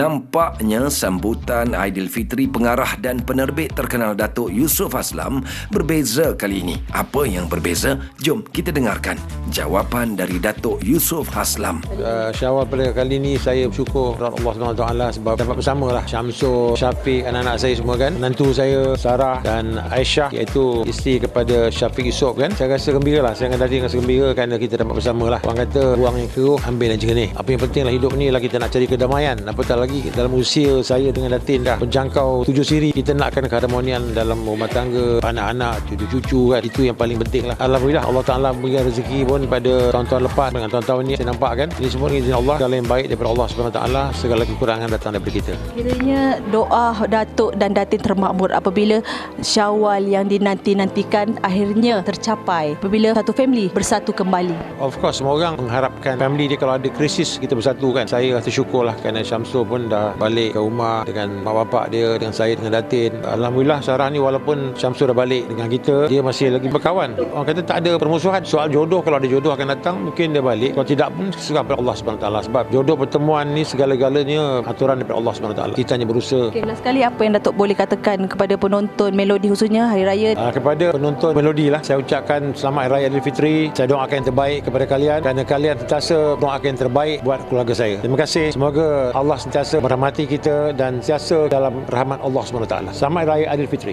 Nampaknya sambutan Aidilfitri pengarah dan penerbit terkenal Datuk Yusof Aslam berbeza kali ini. Apa yang berbeza? Jom kita dengarkan jawapan dari Datuk Yusof Aslam. Uh, syawal pada kali ini saya bersyukur kepada Allah SWT sebab dapat bersama lah Syamsul, Syafiq, anak-anak saya semua kan menantu saya, Sarah dan Aisyah iaitu isteri kepada Syafiq Yusof kan saya rasa gembira lah saya tadi rasa gembira kerana kita dapat bersama lah orang kata ruang yang keruh ambil dan jernih apa yang penting lah hidup ni lah kita nak cari kedamaian apatah lagi dalam usia saya dengan Datin dah menjangkau tujuh siri kita nakkan keharmonian dalam rumah tangga anak-anak cucu-cucu kan. Itu yang paling penting lah. Alhamdulillah Allah Ta'ala beri rezeki pun pada tahun-tahun lepas dengan tahun-tahun ni saya nampak kan ini semua izin Allah. Segala yang baik daripada Allah SWT segala kekurangan datang daripada kita. Kiranya doa Datuk dan Datin termakmur apabila syawal yang dinanti-nantikan akhirnya tercapai. Apabila satu family bersatu kembali. Of course semua orang mengharapkan family dia kalau ada krisis kita bersatu kan. Saya rasa syukur lah kerana Syamsul pun dah balik ke rumah dengan mak bapak dia dengan saya dengan Datin. Alhamdulillah Sarah ni walaupun Syamsul dah balik dengan kita dia masih lagi berkawan. Orang kata tak ada permusuhan. Soal jodoh kalau ada jodoh akan datang mungkin dia balik. Kalau tidak pun serah pada Allah SWT sebab jodoh pertemuan ni segala-galanya aturan daripada Allah SWT. Kita hanya berusaha. Okay, last sekali apa yang Datuk boleh katakan kepada penonton melodi khususnya Hari Raya? Uh, kepada penonton melodi lah saya ucapkan selamat Hari Raya Aidilfitri. Saya doakan yang terbaik kepada kalian kerana kalian sentiasa doakan yang terbaik buat keluarga saya. Terima kasih. Semoga Allah sentiasa merahmati kita dan sentiasa dalam rahmat Allah SWT. Selamat Raya Aidilfitri.